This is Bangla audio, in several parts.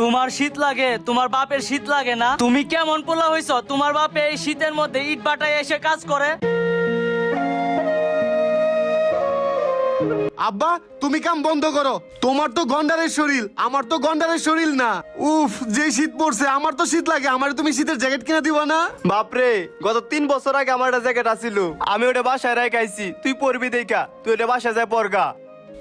তোমার শীত লাগে তোমার বাপের শীত লাগে না? তুমি কেমন পোলা হইছ? তোমার বাপে এই শীতের মধ্যে ইট বাটায় এসে কাজ করে? আব্বা তুমি কাম বন্ধ করো। তোমার তো গন্ডারের শরীর আমার তো গন্ডারের শরীর না। উফ যে শীত পড়ছে আমার তো শীত লাগে আমার তুমি শীতের জ্যাকেট কিনে দিবা না? বাপরে গত তিন বছর আগে আমার একটা জ্যাকেট আসিল আমি ওটা বাসায় রেখাইছি তুই পরবি দেখা তুই ওটা বাসায় যায় পরগা।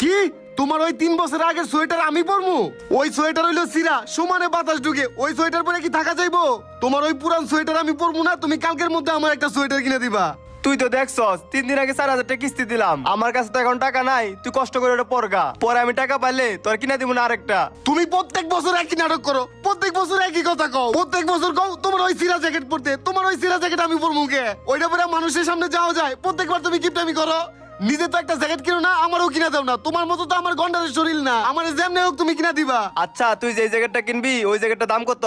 কি? তোমার ওই তিন বছর আগের সোয়েটার আমি পরমু? ওই সোয়েটার হইল সিরা সমানে বাতাস ঢুকে। ওই সোয়েটার পরে কি থাকা যাইবো? তোমার ওই পুরান সোয়েটার আমি পরমু না তুমি কালকের মধ্যে আমার একটা সোয়েটার কিনে দিবা। তুই তো দেখছস তিন দিন আগে চার হাজার টাকা কিস্তি দিলাম। আমার কাছে তো এখন টাকা নাই তুই কষ্ট করে ওটা পরগা। পরে আমি টাকা পাইলে তোর কিনে দিব না আরেকটা। তুমি প্রত্যেক বছর একই নাটক করো প্রত্যেক বছর একই কথা কও প্রত্যেক বছর কও তোমার ওই সিরা জ্যাকেট পরতে তোমার ওই সিরা জ্যাকেট আমি পরমু কে? ওইটা পরে মানুষের সামনে যাওয়া যায় প্রত্যেকবার তুমি কিপটামি করো। নিজে তো একটা জ্যাকেট কিনো না আমারও কিনা দাও না। তোমার মতো তো আমার গন্ডারের শরীর না। আমার যেমনি হোক তুমি কিনা দিবা। আচ্ছা তুই যে জ্যাকেটটা কিনবি ওই জ্যাকেটটার দাম কত?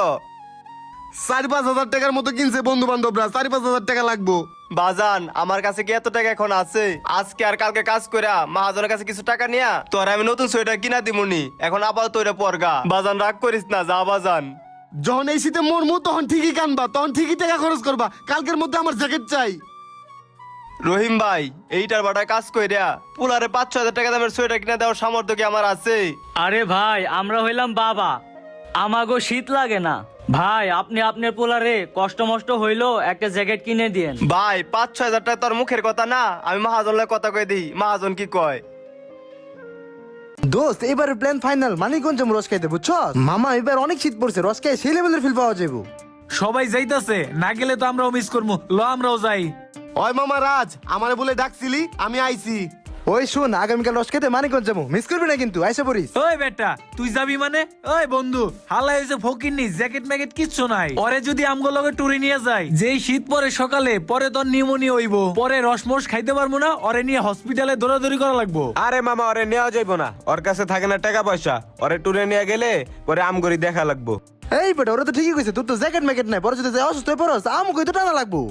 চারি পাঁচ হাজার টাকার মতো কিনছে বন্ধু বান্ধবরা চারি পাঁচ হাজার টাকা লাগবো। বাজান আমার কাছে কি এত টাকা এখন আছে? আজকে আর কালকে কাজ কইরা মহাজনের কাছে কিছু টাকা নিয়া তোর আমি নতুন সোয়েটার কিনা দিমুনি। এখন আপাতত ওইটা পরগা বাজান রাগ করিস না যা বাজান। যখন এই শীতে মরমু তখন ঠিকই কানবা তখন ঠিকই টাকা খরচ করবা। কালকের মধ্যে আমার জ্যাকেট চাই। রহিম ভাই এইটার বাটায় কাজ কইরা পুলারে পাঁচ ছ হাজার টাকা দামের সোয়েটার কিনা দেওয়ার সামর্থ্য কি আমার আছে? আরে ভাই আমরা হইলাম বাবা। আমাগো শীত লাগে না। ভাই আপনি আপনার পোলারে কষ্ট মষ্ট হইল একটা জ্যাকেট কিনে দিয়েন। ভাই পাঁচ ছয় হাজার টাকা তোর মুখের কথা না আমি মহাজনের কথা কই দিই মহাজন কি কয়? দোস্ত এবারে প্ল্যান ফাইনাল মানিকগঞ্জ রস খাইতে বুঝছ মামা এবার অনেক শীত পড়ছে রস খাই সেই লেভেলের ফিল পাওয়া যাব সবাই যাইতাছে না গেলে তো আমরাও মিস করব ল আমরাও যাই। ওই মামা রাজ আমারে বলে ডাকছিলি আমি আইছি। ওই শুন আগামীকাল রস খাইতে মানিকগঞ্জ যাব। মিস করবি না কিন্তু আইসা পড়িস। ওই বেটা তুই যাবি মানে? ওই বন্ধু হালা হয়েছে ফকির নি জ্যাকেট ম্যাকেট কিচ্ছু নাই। পরে যদি আমগো লগে টুরে নিয়ে যায় যেই শীত পরে সকালে পরে তোর নিউমোনিয়া হইব। পরে রসমস খাইতে পারব না ওরে নিয়ে হসপিটালে দৌড়াদৌড়ি করা লাগবো। আরে মামা ওরে নেওয়া যাইব না। ওর কাছে থাকে না টাকা পয়সা। ওরে টুরে নিয়ে গেলে পরে আমগরি দেখা লাগবো। এই বেটা ওরা তো ঠিকই কইছে তোর তো জ্যাকেট ম্যাকেট নাই পরে যদি যাই অসুস্থ হয়ে পড়স আম কই তো টানা লাগবো।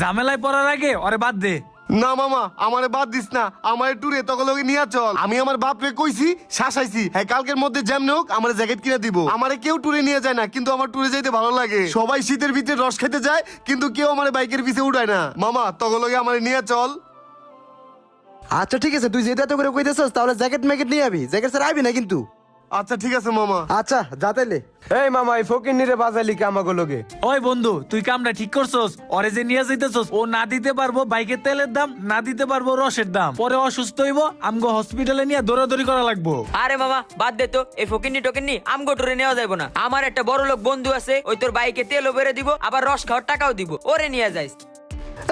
ঝামেলায় পড়ার আগে ওরে বাদ দে। না মামা আমারে বাদ দিস না। আমার টুরে তখন লোকে নিয়ে চল। আমি আমার বাপরে কইছি শাসাইছি হ্যাঁ কালকের মধ্যে যেমনি হোক আমার জ্যাকেট কিনে দিব। আমারে কেউ টুরে নিয়ে যায় না কিন্তু আমার টুরে যাইতে ভালো লাগে। সবাই শীতের ভিতরে রস খেতে যায় কিন্তু কেউ আমার বাইকের পিছে উঠায় না। মামা তখন লোকে আমার নিয়ে চল। আচ্ছা ঠিক আছে তুই যেটা এত করে কইতেছস তাহলে জ্যাকেট ম্যাকেট নিয়ে আবি। জ্যাকেট স্যার আবি না কিন্তু? আচ্ছা ঠিক আছে মামা। আচ্ছা যা তাইলে। এই মামা এই ফকির নিরে বাজালি কে আমাকে লোকে ওই বন্ধু তুই কামটা ঠিক করছস? ওরে যে নিয়ে যাইতেছস ও না দিতে পারব বাইকের তেলের দাম না দিতে পারব রসের দাম। পরে অসুস্থ হইব আমগো হসপিটালে নিয়ে দৌড়াদৌড়ি করা লাগবো। আরে মামা বাদ দে তো এই ফকিনি টকিনি আমগো টুরে নেওয়া যাবে না। আমার একটা বড় লোক বন্ধু আছে ওই তোর বাইকে তেলও বেড়ে দিব আবার রস খাওয়ার টাকাও দিব। ওরে নিয়ে যাইস।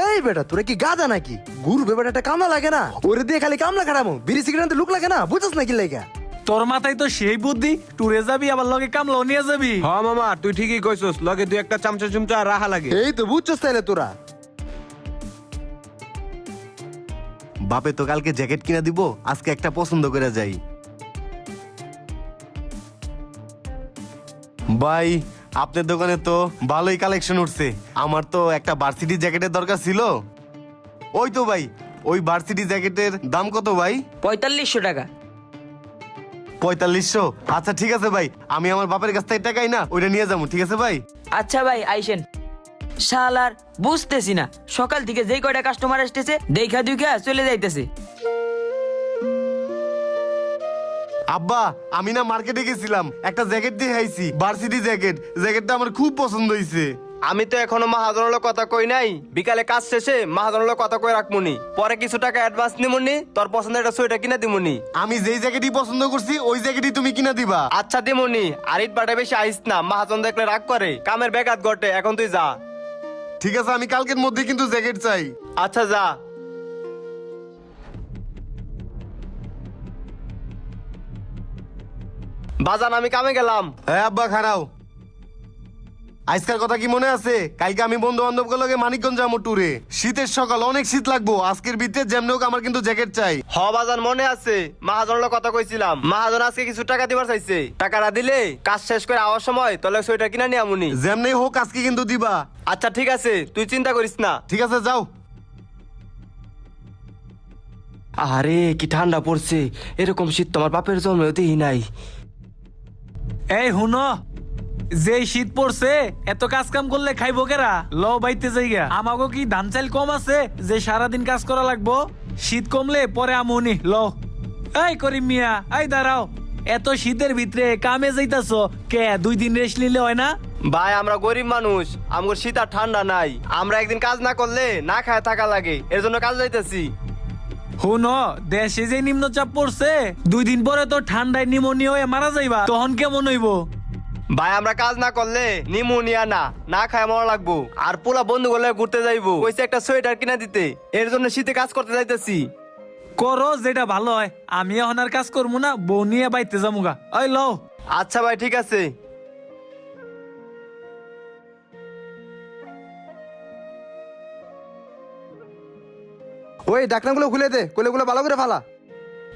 এই বেটা তোরা কি গাদা নাকি? গুরু বেটা একটা কামলা লাগে না? ওরে দিয়ে খালি কামলা খারামো বিড়ি সিগারেট লুক লাগে না? বুঝছস নাকি লেগা? তোর মাথায় তো সেই বুদ্ধি টুরে যাবি আবার লগে কামলাও নিয়ে যাবি। হ মামা তুই ঠিকই কইছস লগে দুই একটা চামচা চুমচা রাখা লাগে। এই তো বুঝছস তাইলে তোরা। বাপে তো কালকে জ্যাকেট কিনে দিব আজকে একটা পছন্দ করে যাই। ভাই আপনার দোকানে তো ভালোই কালেকশন উঠছে। আমার তো একটা ভার্সিটি জ্যাকেটের দরকার ছিল। ওই তো ভাই ওই ভার্সিটি জ্যাকেটের দাম কত ভাই? পঁয়তাল্লিশশো টাকা। পঁয়তাল্লিশশো? আচ্ছা ঠিক আছে ভাই। আমি আমার বাপের কাছ থেকে টাকাই না ওইটা নিয়ে যাব ঠিক আছে ভাই? আচ্ছা ভাই আইসেন। শালার বুঝতেছি না। সকাল থেকে যেই কয়টা কাস্টমার আসতেছে দেখা দুইখা চলে যাইতেছে। আব্বা আমি না মার্কেটে গেছিলাম। একটা জ্যাকেট দিয়ে আইছি ভার্সিটি জ্যাকেট জ্যাকেটটা আমার খুব পছন্দ হয়েছে আমি তো এখনও মহাজনের কথা কই নাই। বিকালে কাজ শেষে মহাজনের কথা কই রাখমুনি। পরে কিছু টাকা অ্যাডভান্স নিমুনি তোর পছন্দের একটা সোয়েটার কিনে দিমুনি। আমি যেই জ্যাকেটই পছন্দ করছি ওই জ্যাকেটই তুমি কিনা দিবা। আচ্ছা দিমুনি আর ইট বাটা বেশি আইস না মহাজন দেখলে রাগ করে। কামের বেগাত ঘটে এখন তুই যা। ঠিক আছে আমি কালকের মধ্যে কিন্তু জ্যাকেট চাই। আচ্ছা যা। বাজান আমি কামে গেলাম। হ্যাঁ আব্বা খারাও। আজকাল কথা কি মনে আছে? কালকে আমি বন্ধু বান্ধব লগে মানিকগঞ্জ যাব ট্যুরে শীতের সকাল অনেক শীত লাগবো। আজকের ভিতরে যেমনি হোক আমার কিন্তু জ্যাকেট চাই। হ বাজান মনে আছে? মহাজনের কথা কইছিলাম। মহাজন আজকে কিছু টাকা দিবার চাইছে। টাকাটা দিলে কাজ শেষ করে আওয়ার সময় তোলে সোয়েটার কিনে নিয়ে আমুনি। যেমনি হোক আজকে কিন্তু দিবা। আচ্ছা ঠিক আছে। তুই চিন্তা করিস না। ঠিক আছে যাও। আরে কি ঠান্ডা পড়ছে। এরকম শীত তোমার বাপের জন্মেও দিই নাই। এই হুনো! যে শীত পড়ছে এত কাজ কাম করলে খাইবো কেরা? ল বাইতে যাইগা। আমাগো কি ধান চাল কম আছে? যে সারাদিন কাজ করা লাগবো? শীত কমলে পরে আমুনি ল এই করিম মিয়া এই দাঁড়াও। এত শীতের ভিতরে কামে যাইতাছ কে দুই দিন রেস্ট নিলে হয় না? ভাই আমরা গরিব মানুষ আমার শীত আর ঠান্ডা নাই। আমরা একদিন কাজ না করলে না খায় থাকা লাগে এর জন্য কাজ যাইতেছি। হুন দেশে যে নিম্নচাপ পড়ছে দুই দিন পরে তো ঠান্ডায় নিমোনিয়া হয়ে মারা যাইবা তখন কেমন হইব? ভাই আমরা কাজ না করলে নিমোনিয়া না না খায় মরা লাগবো। আর পোলা বন্ধু গুলো ঘুরতে যাইবো। কইছে একটা সোয়েটার কিনা দিতে। এর জন্য শীতে কাজ করতে যাইতেছি। করো যেটা ভালো হয়। আমি এখন আর কাজ করব না বউ নিয়ে বাইতে যামুগা। ওই লও। আচ্ছা ভাই ঠিক আছে। ওই ডাকনাগুলো খুলে দে কোলেগুলো ভালো করে ফালা।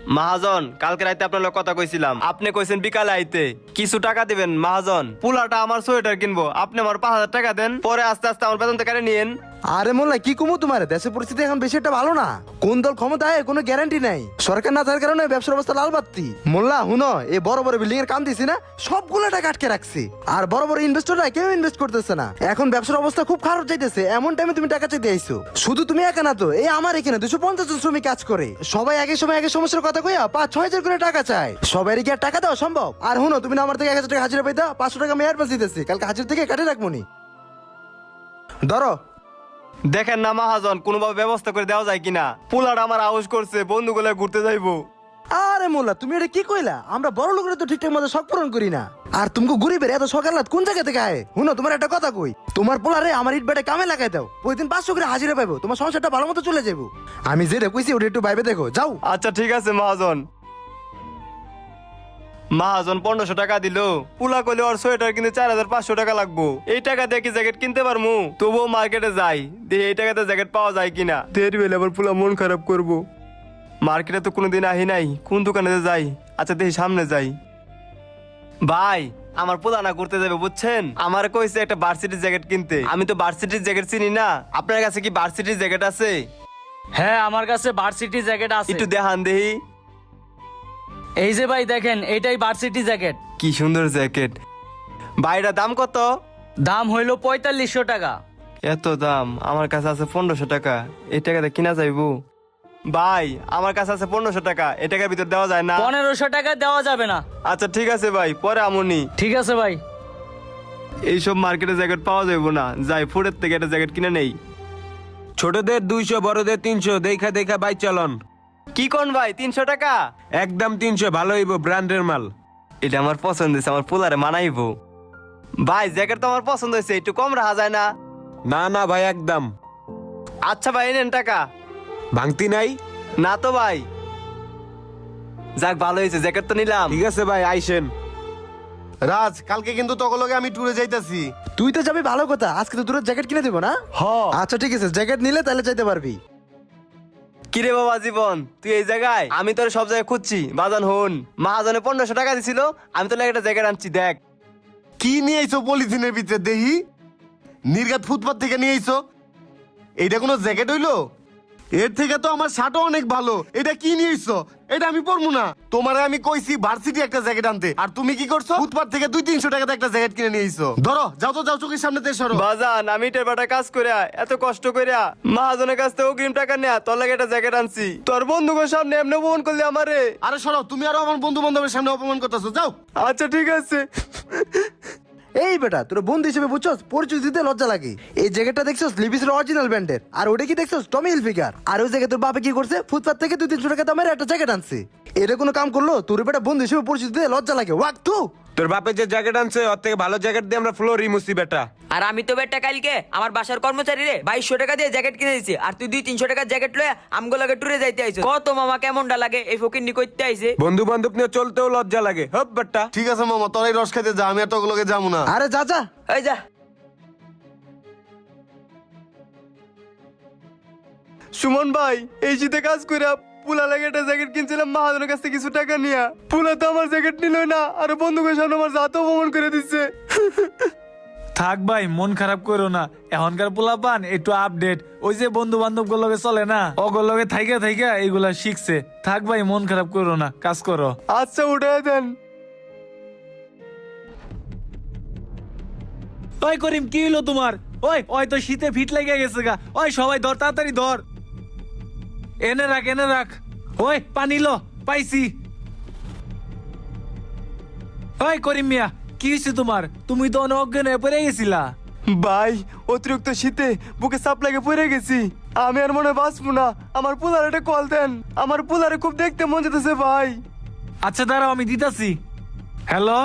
মহাজন, কালকে রাতে আপনার লগে কথা কইছিলাম। আপনি কইছেন বিকালে আইতে। কিছু টাকা দিবেন, মহাজন। পুলাটা আমার সোয়েটার কিনবো। আপনি আমার পাঁচ হাজার টাকা দেন। পরে আস্তে আস্তে আমার বেতন থেকে নিয়েন। আরে মোল্লা, কি কমু তোমার? দেশের পরিস্থিতি এখন বেশি একটা ভালো না। কোন দল ক্ষমতায় কোনো গ্যারান্টি নাই। সরকার না থাকার কারণে ব্যবসার অবস্থা লাল বাত্তি মোল্লা হুনো এই বড় বড় বিল্ডিং এর কাম দিছি না, সবগুলো টাকা আটকে রাখছি। আর বড় বড় ইনভেস্টররা কেউ ইনভেস্ট করতেছে না। এখন ব্যবসার অবস্থা খুব খারাপ যাইতেছে, এমন টাইমে তুমি টাকা চাইতে আইছো। শুধু তুমি একা না তো, এই আমার এখানে দুশো পঞ্চাশ জন শ্রমিক কাজ করে। সবাই একই সময় একই সমস্যার কথা টাকা চাই। কি আর টাকা সম্ভব? আর তুমি আমার থেকে পাঁচশো টাকা হাজির থেকে কাটে রাখব নি। ধরো। দেখেন না, মাহাজন, কোনোভাবে ব্যবস্থা করে দেওয়া যায় কিনা। পুলাটা আমার আউস করছে, বন্ধুগুলো ঘুরতে যাইবো। আরে মোল্লা তুমি এটা কি কইলা? আমরা বড় লোকের তো ঠিকঠাক মতো শখ পূরণ করি না। আর তুমি গরিবের এত সকাল রাত কোন জায়গা থেকে আয় হুনো তোমার একটা কথা কই। তোমার পোলারে আমার ইট বেটে কামে লাগাই দাও। প্রতিদিন পাঁচশো করে হাজিরা পাবো তোমার সংসারটা ভালো মতো চলে যাব আমি যেটা কইছি ওটা একটু ভাইবে দেখো। যাও। আচ্ছা ঠিক আছে মহাজন। মহাজন পনেরোশো টাকা দিল। পুলা করলে ওর সোয়েটার কিনতে চার হাজার পাঁচশো টাকা লাগবো। এই টাকা দিয়ে কি জ্যাকেট কিনতে পারব তবুও মার্কেটে যাই। দিয়ে এই টাকাতে জ্যাকেট পাওয়া যায় কিনা। দেরি বেলে আবার পুলা মন খারাপ করব। মার্কেটে তো কোনোদিন আহি নাই কোন দোকানে যে যাই? আচ্ছা দেখি সামনে যাই। ভাই আমার পুলানা ঘুরতে যাবে বুঝছেন? আমার কইছে একটা ভার্সিটির জ্যাকেট কিনতে। আমি তো ভার্সিটির জ্যাকেট চিনি না। আপনার কাছে কি ভার্সিটির জ্যাকেট আছে? হ্যাঁ আমার কাছে ভার্সিটি জ্যাকেট আছে। একটু দেখান দেহি এই যে ভাই দেখেন এইটাই ভার্সিটি জ্যাকেট কি সুন্দর জ্যাকেট ভাইরা দাম কত? দাম হইল পঁয়তাল্লিশশো টাকা। এত দাম? আমার কাছে আছে পনেরোশো টাকা। এই টাকাতে কিনা যাইবো? ভাই আমার কাছে আছে পনেরোশো টাকা। এই টাকার ভিতর দেওয়া যায় না। পনেরোশো টাকা দেওয়া যাবে না। আচ্ছা ঠিক আছে ভাই পরে আমনি। ঠিক আছে ভাই। এইসব মার্কেটে জ্যাকেট পাওয়া যাইবো না। যাই ফুডের থেকে একটা জ্যাকেট কিনে নেই। ছোটদের দুইশো বড়দের তিনশো দেখা দেখা বাইক চলন। কি কোন ভাই তিনশো টাকা? একদম তিনশো ভালো হইব ব্র্যান্ডের মাল। এটা আমার পছন্দ হয়েছে আমার পোলারে মানাইবো। ভাই জ্যাকেট তো আমার পছন্দ হয়েছে একটু কম রাখা যায় না? না না ভাই একদম। আচ্ছা ভাই নেন টাকা। ভাঙতি নাই? না তো ভাই। যাক ভালো হয়েছে জ্যাকেট তো নিলাম। ঠিক আছে ভাই আইসেন। রাজ কালকে কিন্তু তকলগে আমি ট্যুরে যাইতাছি। তুই তো যাবি ভালো কথা। আজকে তো তোর জ্যাকেট কিনে দেবো না? হ। আচ্ছা ঠিক আছে জ্যাকেট নিলে তাহলে যাইতে পারবি। কিরে বাবা জীবন তুই এই জায়গায়? আমি তোর সব জায়গায় খুঁজছি। বাজান হন। মহাজনে পনেরোশো টাকা দিছিল আমি তোর একটা জ্যাকেট আনছি দেখ। কি নিয়ে আইছো পলিথিনের ভিতরে দেহি? নির্গাত ফুটপাত থেকে নিয়ে আইছো। এইটা কোনো জ্যাকেট হইল? এর থেকে তো আমার শার্টও অনেক ভালো। এটা কি নিয়ে আইছো এটা আমি পরবো না। তোমারে আমি কইছি ভার্সিটি একটা জ্যাকেট আনতে। আর তুমি কি করছ? ফুটপাত থেকে দুই তিনশো টাকাতে একটা জ্যাকেট কিনে নিয়েছো ধরো যাও তো যাও চোখের সামনে সরো। বাজান আমি টেরবাটা কাজ করিয়া এত কষ্ট করিয়া মহাজনের কাছ থেকে অগ্রিম টাকা নেয়া তোর লাগে একটা জ্যাকেট আনছি। তোর বন্ধুকে সামনে এমনি অপমান করলি আমারে। আরে সরো তুমি আরও আমার বন্ধু বান্ধবের সামনে অপমান করতেছো যাও। আচ্ছা ঠিক আছে। এই বেটা, তোর বন্ধু হিসেবে বুঝছস, পরিচয় দিতে লজ্জা লাগে। এই জায়গাটা দেখছস? লিভিসের অরিজিনাল ব্যান্ডের। আর ওটা কি দেখছস? টমি হিলফিগার আর ওই জায়গায় তোর বাপে কি করছে? ফুটপাত থেকে দুই তিনশো টাকা দামের একটা জ্যাকেট আনছে। এটা কোনো কাম করল? তোর বেটা বন্ধু হিসেবে পরিচয় দিতে লজ্জা লাগে। ওয়াক তু তোর বাপের যে জ্যাকেট আনছে ওর থেকে ভালো জ্যাকেট দিয়ে আমরা ফ্লোরই মুছি বেটা। আর আমি তো বেটা কালকে আমার বাসার কর্মচারী রে বাইশশো টাকা দিয়ে জ্যাকেট কিনে দিছি। আর তুই দুই তিনশো টাকার জ্যাকেট লয়ে আমগো লাগে টুরে যাইতে আইছো কত মামা কেমনটা লাগে এই ফকির নি করতে আইছে বন্ধু বান্ধব নিয়ে চলতেও লজ্জা লাগে। হপ বেটা। ঠিক আছে মামা তোরাই রস খাইতে যা আমি আর তকলগে যাব না। আরে যা যা। ওই যা। সুমন ভাই এই শীতে কাজ করিয়া পুলা লাগে একটা জ্যাকেট কিনছিলাম মহাজনের কাছ থেকে কিছু টাকা নিয়া। পুলা তো আমার জ্যাকেট নিল না আর বন্ধুকে সামনে আমার জাতও অপমান করে দিচ্ছে। থাক ভাই মন খারাপ করো না। এখনকার পোলাপান একটু আপডেট ওই যে বন্ধু বান্ধব চলে না অগলগে থাইকা থাইকা এইগুলা শিখছে। থাক ভাই মন খারাপ করো না কাজ করো। আচ্ছা উঠে দেন। ওই করিম কি হলো তোমার? ওই ওই তো শীতে ফিট লেগে গেছে গা। ওই সবাই ধর তাড়াতাড়ি ধর। এনে রাখ এনে রাখ। ওই পানি লো পাইছি। ওই করিম মিয়া কি হয়েছে তোমার? তুমি তো অনেক অজ্ঞান হয়ে পড়ে গেছিলা। ভাই অতিরিক্ত শীতে বুকে সাপ লাগে পড়ে গেছি। আমি আর মনে বাঁচবো না। আমার পুলারে একটা কল দেন। আমার পুলারে খুব দেখতে মন যেতেছে ভাই। আচ্ছা দাঁড়াও আমি দিতাছি। হ্যালো?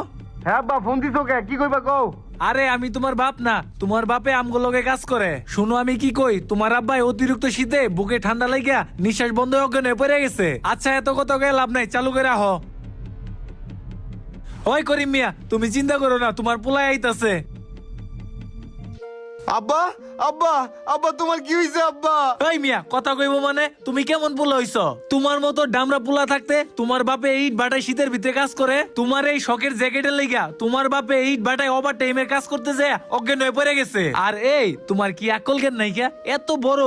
হ্যাঁ বা ফোন দিছো কে? কি কইবা কও? আরে, আমি তোমার বাপ না। তোমার বাপে আমগুলোকে কাজ করে। শুনো আমি কি কই, তোমার আব্বাই অতিরিক্ত শীতে বুকে ঠান্ডা লাগিয়া নিঃশ্বাস বন্ধ অজ্ঞান পড়ে গেছে। আচ্ছা এত কত গেল লাভ নাই, চালু করে আহ ওই করিম মিয়া, তুমি চিন্তা করো না, তোমার পোলাই আইতাছে। আব্বা আব্বা আব্বা, তোমার কি হইছে, আব্বা? ওই মিয়া, কথা কইবো মানে তুমি কেমন পোলা তোমার মতো ডামরা পোলা থাকতে তোমার বাপে ইট বাটায় শীতের ভিতরে কাজ করে, তোমার এই শখের জ্যাকেটের তোমার বাপে ইট বাটায় ওভার টাইমের কাজ করতে অজ্ঞান হয়ে পড়ে গেছে। আর এই, তোমার কি আকল জ্ঞান নাই কা? এত বড়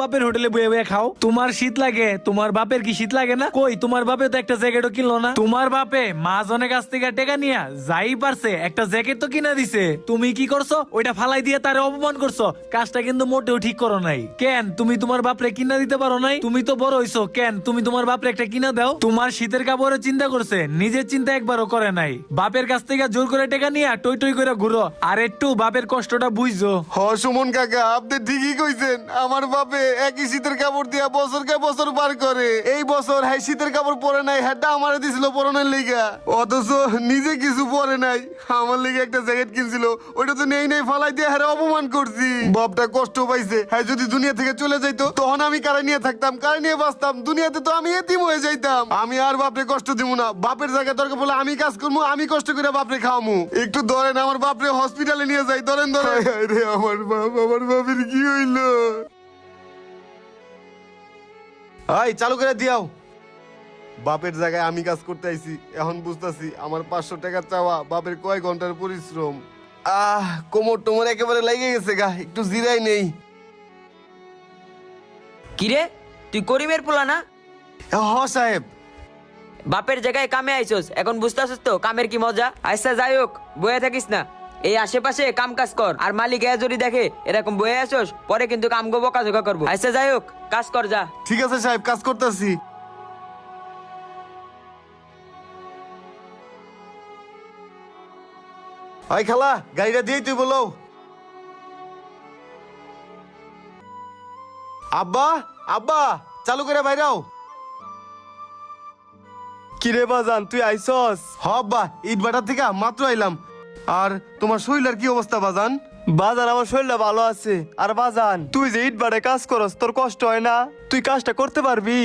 বাপের হোটেলে বয়ে বয়ে খাও। তোমার শীত লাগে, তোমার বাপের কি শীত লাগে না? কই, তোমার বাপে তো একটা জ্যাকেটও কিনলো না? তোমার বাপে মাঝনের কাছ থেকে টেকা নিয়া যাই পারছে, একটা জ্যাকেট তো কিনা দিছে। তুমি কি করছ? ওইটা ফালাই দিয়ে অপমান করছ। কাজটা কিন্তু মোটেও ঠিক করো নাই। কেন? তুমি তোমার বাপরে কিনা দিতে পারো নাই? তুমি তো বড় হইছো। কেন? তুমি তোমার বাপরে একটা কিনা দাও? তোমার শীতের কাপড়ে চিন্তা করছে। নিজের চিন্তা একবারও করে নাই। বাপের কাছ থেকে জোর করে টেকা নিয়ে টই টই করে ঘুরো। আর একটু বাপের কষ্টটা বুঝছ হ, সুমন কাকা, আপনি ঠিকই কইছেন। আমার বাপে একই শীতের কাপড় দিয়া বছর কে বছর পার করে। এই বছর হ্যাঁ শীতের কাপড় পরে নাই হ্যাঁ আমারে দিছিল পরনের লিগা। অথচ নিজে কিছু পরে নাই। আমার লিগে একটা জ্যাকেট কিনছিল, ওইটা তো নেই নেই, ফালাই দিয়ে হ্যাঁ অপমান করছি। বাপটা কষ্ট পাইছে। হ্যাঁ যদি দুনিয়া থেকে চলে যাইতো তখন আমি কারে নিয়ে থাকতাম কারে নিয়ে বাঁচতাম? দুনিয়াতে তো আমি এতিম হয়ে যাইতাম। আমি আর বাপরে কষ্ট দিব না। বাপের জায়গায় দরকার বলে আমি কাজ করব আমি কষ্ট করে বাপরে খাওয়ামু। একটু ধরেন আমার বাপরে হসপিটালে নিয়ে যাই ধরেন ধরেন। রে আমার বাপ আমার বাপের কি হইল? এই চালু করে দিয়াও। বাপের জায়গায় আমি কাজ করতে আইছি এখন বুঝতাছি আমার পাঁচশো টাকা চাওয়া বাপের কয় ঘণ্টার পরিশ্রম? আহ কোমর টোমর একেবারে লেগে গেছে গা একটু জিরাই নেই। কিরে তুই করিমের পোলা না? হ সাহেব। বাপের জায়গায় কামে আইছস এখন বুঝতেছিস তো কামের কি মজা? আচ্ছা যাই হোক বয়ে থাকিস না। এই আশেপাশে কাম কাজ কর আর মালিক এ যদি দেখে এরকম বয়ে আসস পরে কিন্তু কাম গো বকা ঝোকা করব। আচ্ছা যাই হোক কাজ কর যা। ঠিক আছে সাহেব কাজ করতেছি। ওই খালা গাড়িটা দিয়েই তুই বলো। আব্বা আব্বা চালু করে বাইরাও কিরে বাজান তুই আইসস? হ আব্বা ইট বাটার থেকে মাত্র আইলাম। আর তোমার শরীরের কি অবস্থা বাজান? বাজান আমার শরীরটা ভালো আছে। আর বাজান তুই যে ইট বাড়ে কাজ করস তোর কষ্ট হয় না? তুই কাজটা করতে পারবি?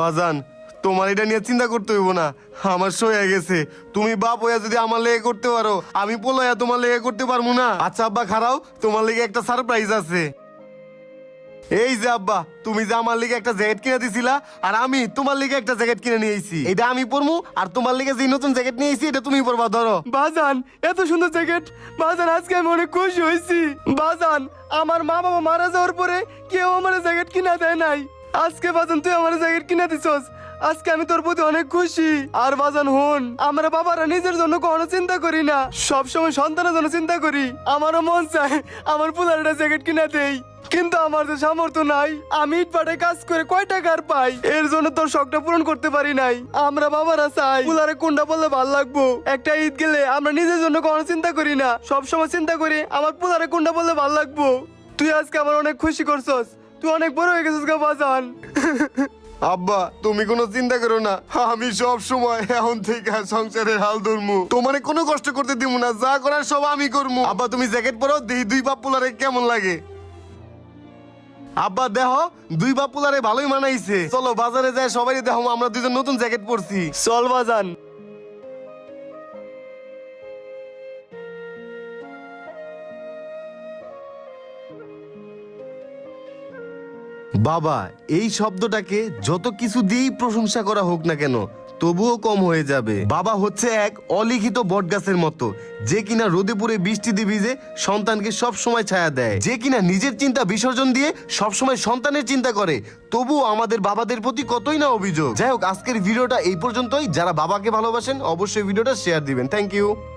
বাজান তোমার এটা নিয়ে চিন্তা করতে হইব না। আমার সয়ে গেছে। তুমি বাপ হইয়া যদি আমার লেগে করতে পারো, আমি পোলয়া তোমার লেগে করতে পারব না। আচ্ছা আব্বা, খারাও, তোমার লেগে একটা সারপ্রাইজ আছে। এই যে আব্বা, তুমি যে আমার লিগে একটা জ্যাকেট কিনে দিছিলা, আর আমি তোমার লিগে একটা জ্যাকেট কিনে নিয়ে আইছি। এটা আমি পরমু, আর তোমার লিগে যে নতুন জ্যাকেট নিয়েছি এটা তুমি পরবা, ধরো। বাজান, এত সুন্দর জ্যাকেট বাজান, আজকে আমি অনেক খুশি হয়েছি। বাজান, আমার মা বাবা মারা যাওয়ার পরে কেউ আমার জ্যাকেট কিনা দেয় নাই। আজকে বাজান, তুই আমার জ্যাকেট কিনা দিছস? আজকে আমি তোর প্রতি অনেক খুশি। আর বাজান, হন, আমরা বাবারা নিজের জন্য কোনো চিন্তা করি না। সব সময় সন্তানের জন্য চিন্তা করি। আমারও মন চায় আমার পুলারটা জ্যাকেট কিনা দেই। কিন্তু আমার তো সামর্থ্য নাই, আমি ইট পাটে কাজ করে কয় টাকার পাই? এর জন্য তোর শখটা পূরণ করতে পারি নাই। আমরা বাবারা চাই পুলারে কোনটা বললে ভালো লাগবো? একটা ঈদ গেলে আমরা নিজের জন্য কোনো চিন্তা করি না। সব সময় চিন্তা করি আমার পুলারে কোনটা বললে ভালো লাগবো? তুই আজকে আমার অনেক খুশি করছস। তুই অনেক বড় হয়ে গেছিস গা বাজান। আব্বা, তুমি কোনো চিন্তা করো না। আমি সব সময় এখন থেকে সংসারের হাল ধরমু। তোমারে কোনো কষ্ট করতে দিব না, যা করার সব আমি করমু। আব্বা, তুমি জ্যাকেট পরো, দেখি দুই বাপ পোলারে কেমন লাগে। আব্বা দেহ দুই বাপ পোলারে ভালোই মানাইছে। চলো, বাজারে যায় সবাই দেখো, আমরা দুজন নতুন জ্যাকেট পরছি। চল, বাজান। বাবা, এই শব্দটাকে যত কিছু দিয়েই প্রশংসা করা হোক না কেন, তবুও কম হয়ে যাবে। বাবা হচ্ছে এক অলিখিত বটগাছের মতো, যে কিনা রোদে পুড়ে বৃষ্টিতে ভিজে সন্তানকে সব সময় ছায়া দেয়। যে কিনা নিজের চিন্তা বিসর্জন দিয়ে সব সময় সন্তানের চিন্তা করে, তবুও আমাদের বাবাদের প্রতি কতই না অভিযোগ। যাই হোক, আজকের ভিডিওটা এই পর্যন্তই। যারা বাবাকে ভালোবাসেন, অবশ্যই ভিডিওটা শেয়ার দিবেন। Thank you